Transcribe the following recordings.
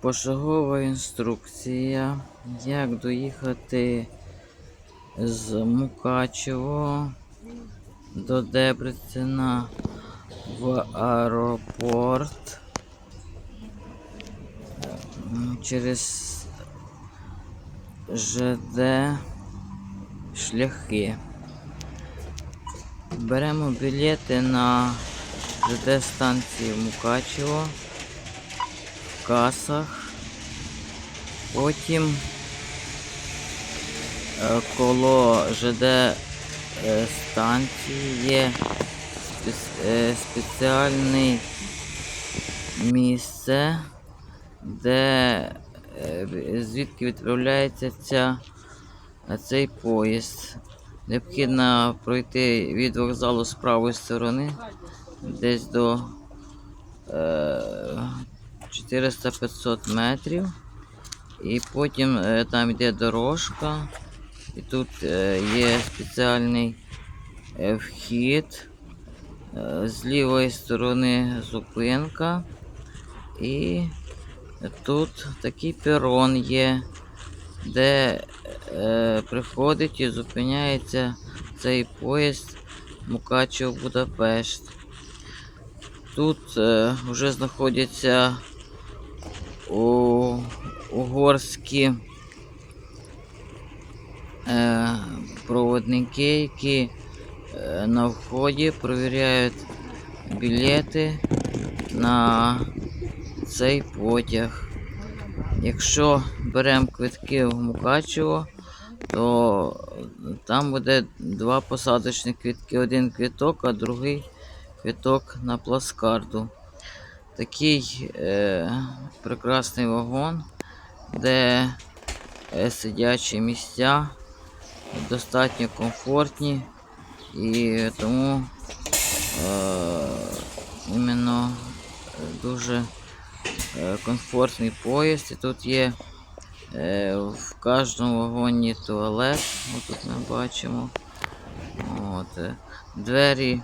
Пошагова інструкція, як доїхати з Мукачево до Дебрецена в аеропорт через ЖД шляхи. Беремо білети на ЖД станції Мукачево касах. Потім е, коло ЖД е, станції є е, спеціальне місце, де звідки відправляється ця, цей поїзд. Необхідно пройти від вокзалу з правої сторони десь до 400-500 метрів. І потім е, там йде дорожка. І тут е, є спеціальний е, вхід. З лівої сторони зупинка. І тут такий перон є, де е, приходить і зупиняється цей поїзд Мукачево Будапешт. Тут е, вже знаходяться угорські е, проводники, які е, на вході перевіряють білети на цей потяг. Якщо беремо квитки в Мукачево, то там буде два посадочні квитки. Один квиток, а другий квиток на плацкарту. Такий е, прекрасний вагон, де е, сидячі місця достатньо комфортні і тому е, іменно дуже е, комфортний поїзд. І тут є е, в кожному вагоні туалет. Ось тут ми бачимо. От, е, двері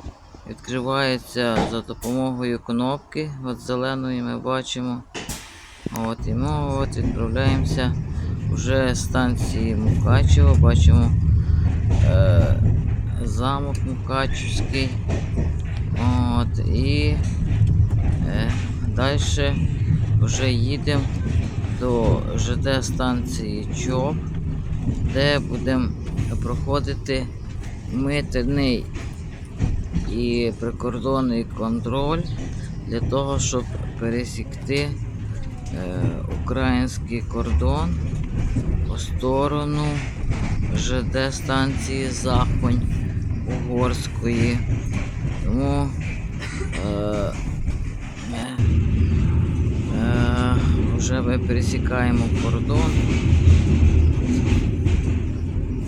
відкриваються за допомогою кнопки. От зеленої ми бачимо. От, і ми от відправляємося вже станції Мукачево. Бачимо е, замок Мукачевський. От, і е, далі вже їдемо до ЖД станції ЧОП, де будемо проходити митний і прикордонний контроль для того, щоб пересікти е, український кордон по сторону ЖД станції Захонь Угорської. Тому е, е, вже ми пересікаємо кордон.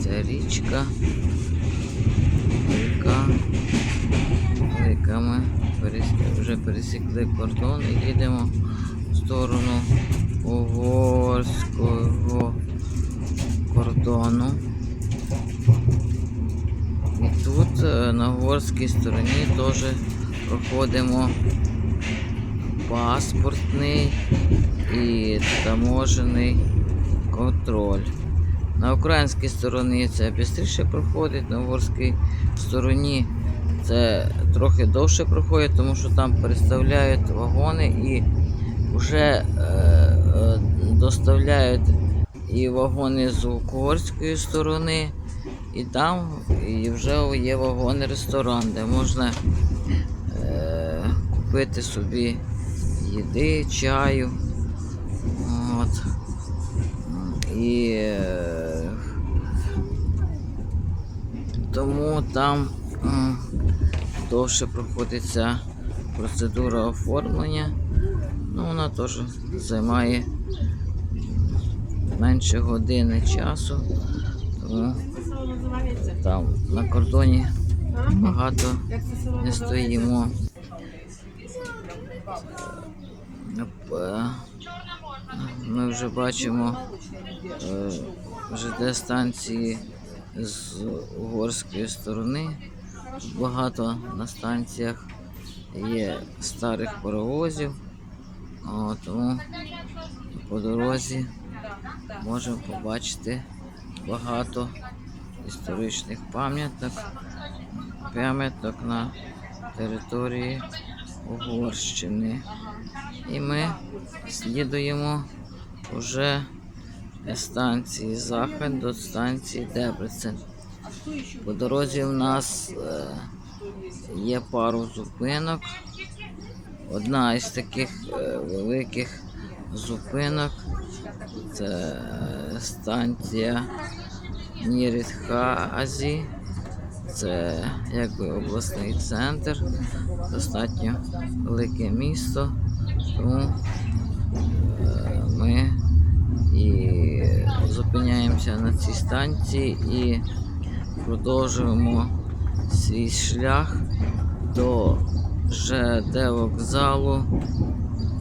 Це річка. Ріка. Ріка ми вже пересікли кордон і їдемо в сторону угорського кордону. І тут е, на угорській стороні теж проходимо паспортний і таможений контроль. На українській стороні це швидше проходить, на угорській стороні це трохи довше проходить, тому що там переставляють вагони і вже е, е, доставляють і вагони з угорської сторони, і там і вже є вагони-ресторан, де можна е, купити собі їди, чаю. От. І е, тому там довше проходиться процедура оформлення. Ну, вона теж займає менше години часу. Тому там на кордоні багато не стоїмо. Е, Ми вже бачимо е, ЖД станції з угорської сторони. Багато на станціях є старих паровозів, тому по дорозі можемо побачити багато історичних пам'яток, пам'яток на території Угорщини. І ми слідуємо вже станції Захід до станції Дебрецен. По дорозі в нас е, є пару зупинок. Одна із таких е, великих зупинок це е, станція Нірітхазі. Це якби обласний центр, достатньо велике місто. Тому е, ми і зупиняємося на цій станції і продовжуємо свій шлях до ЖД вокзалу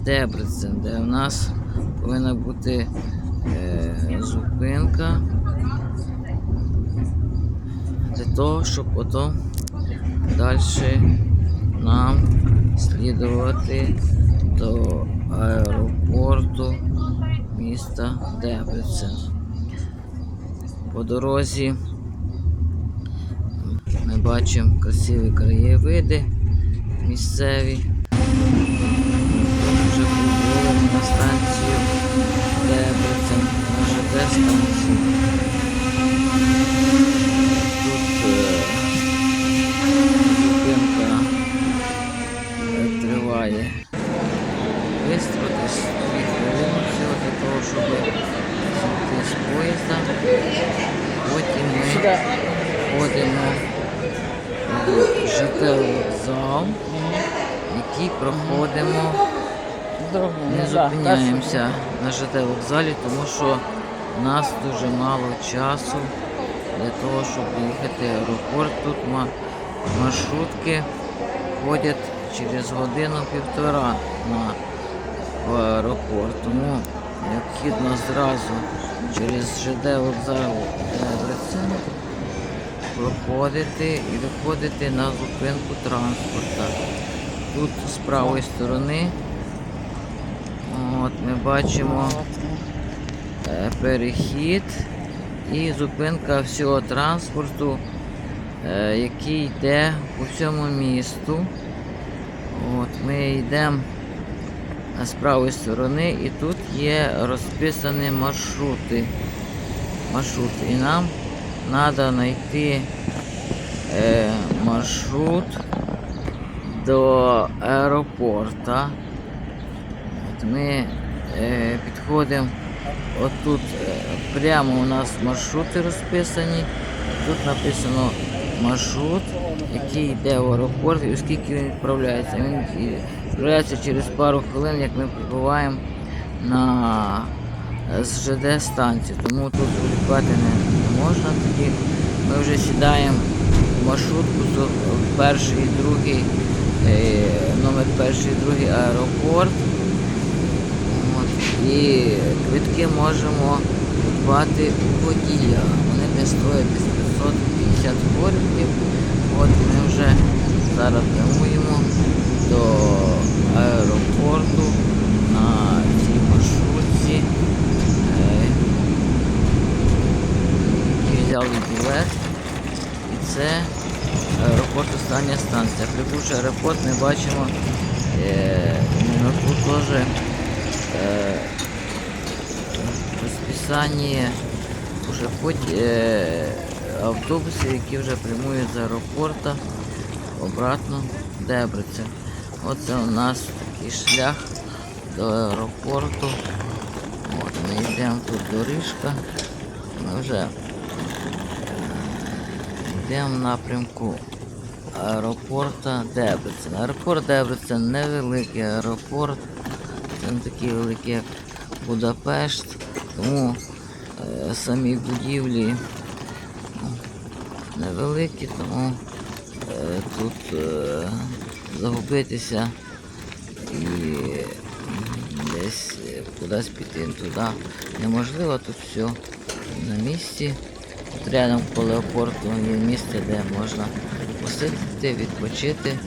Дебрецен, де в нас повинна бути е, зупинка для того, щоб потім далі нам слідувати до аеропорту міста Дебрецен. По дорозі ми бачимо красиві краєвиди місцеві. Вже прибули на станцію Дебрецен, на ЖД станцію. Тут е, зупинка е, триває швидко, десь всього для того, щоб зійти з поїзда. Потім ми ходимо ЖТ вокзал, який проходимо. Не зупиняємося на ЖТ вокзалі, тому що в нас дуже мало часу для того, щоб їхати в аеропорт. Тут маршрутки ходять через годину-півтора на в аеропорт. Тому необхідно зразу через ЖД вокзал Проходити і виходити на зупинку транспорта. Тут з правої сторони от, ми бачимо е, перехід і зупинка всього транспорту, е, який йде по всьому місту. От, ми йдемо з правої сторони і тут є розписані маршрути. маршрути. І нам треба знайти е, маршрут до аеропорта. От ми е, підходимо отут е, прямо у нас маршрути розписані. Тут написано маршрут, який йде в аеропорт і оскільки він відправляється. Він відправляється через пару хвилин, як ми прибуваємо на е, з ЖД станцію. Тому тут вилікувати не, не можна. Тоді ми вже сідаємо в маршрутку перший і другий, е, номер перший і другий аеропорт. От, і квитки можемо придбати у водія. Вони не стоять десь 550 форintів. От ми вже зараз прямуємо до аеропорту на цій маршрутці. Е, і білет. І це аеропорт остання станція. Прибувши аеропорт, ми бачимо е, тут теж е, розписання уже путь, е, автобусів, які вже прямують з аеропорту обратно в Дебрецен. Оце у нас такий шлях до аеропорту. От, ми йдемо тут доріжка. Ми вже йдемо в напрямку аеропорта Дебрецен. Аеропорт Дебрецен невеликий аеропорт. Це не такий великий, як Будапешт. Тому е, самі будівлі невеликі, тому е, тут е, загубитися і десь кудись піти туди неможливо, тут все на місці. Рядом по аеропорту є місце, де можна посидіти, відпочити.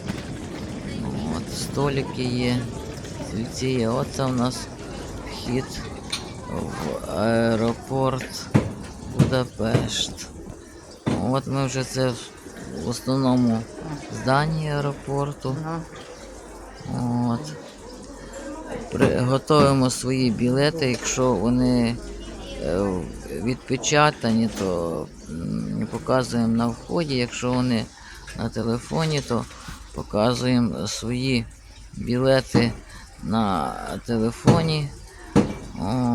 От, столики є, стільці. Оце у нас вхід в аеропорт Будапешт. От ми вже це в основному зданні аеропорту. Ну, От. Готуємо свої білети, якщо вони відпечатані, то показуємо на вході. Якщо вони на телефоні, то показуємо свої білети на телефоні.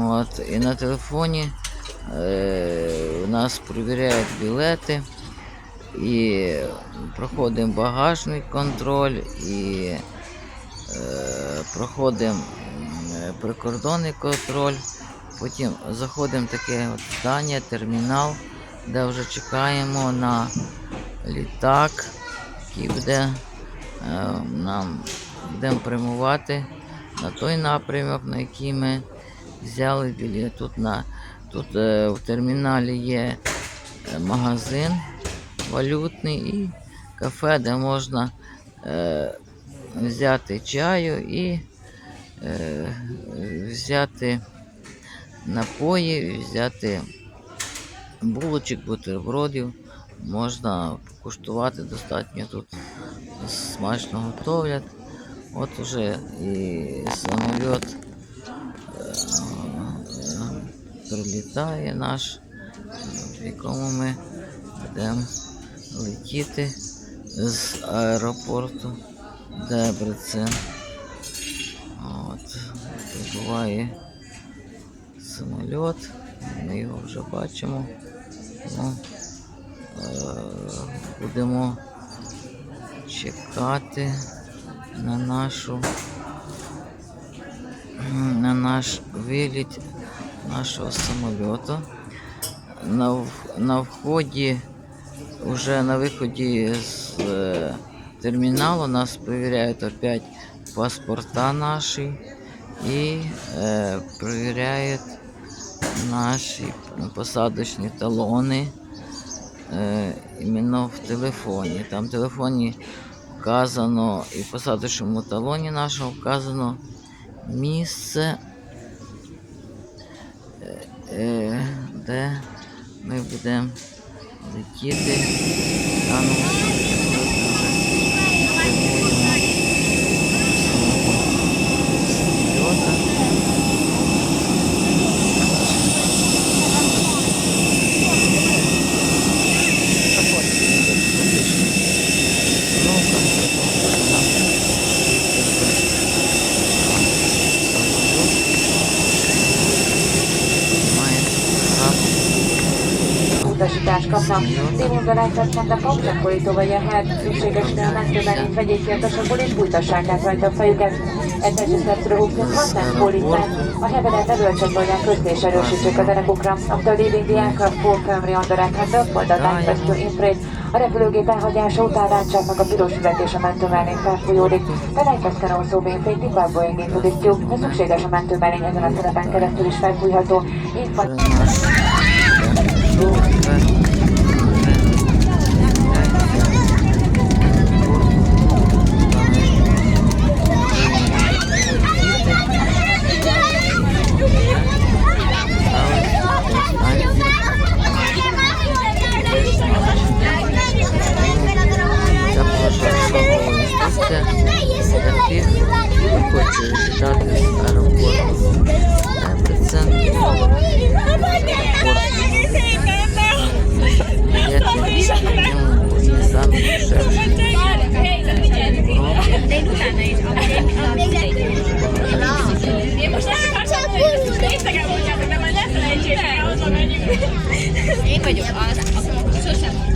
От, і на телефоні е, нас перевіряють білети і проходимо багажний контроль і е, проходимо прикордонний контроль. Потім заходимо в таке от здання, термінал, де вже чекаємо на літак, який буде е, нам будемо прямувати на той напрямок, на який ми взяли білет. Тут, на, тут е, в терміналі є е, магазин валютний і кафе, де можна е, взяти чаю і е, взяти напої, взяти булочок, бутербродів. Можна покуштувати достатньо тут смачно готовлять. От уже і самоліт е, прилітає наш, в якому ми будемо летіти з аеропорту Дебрецен. От, прибуває самоліт, ми його вже бачимо. Ну, е, будемо чекати на нашу на наш виліт нашого самольоту. На, на вході, вже на виході з е, терміналу нас перевіряють опять паспорта наші і е, перевіряють наші посадочні талони е, іменно в телефоні. Там в телефоні вказано і в посадочному талоні нашому вказано місце, е, е, де ми будемо летіти. utasítást kapnak. Démondanászat a kapcsakorító vagy a hát szükségesnél a megtöbbelni vegyék ki a tasakból és bújtassák át rajta a fejüket. Etetőszebb drogoknak használ pólitát, a hevedet erőlcsebb vagyán kötés erősítsék a derekukra, amitől lévén diákra, fórkámri andarákra, hát több oldalány festő infrét, a repülőgép elhagyása után ráncsáknak a piros üveg és a mentőmellény felfolyódik. Felejtkezten orszó bénfény Zimbabwe indítjuk, ha szükséges a mentőmellény ezen a szerepen keresztül is felfújható. Így van. Наш супер. Én vagyok az, akkor sosem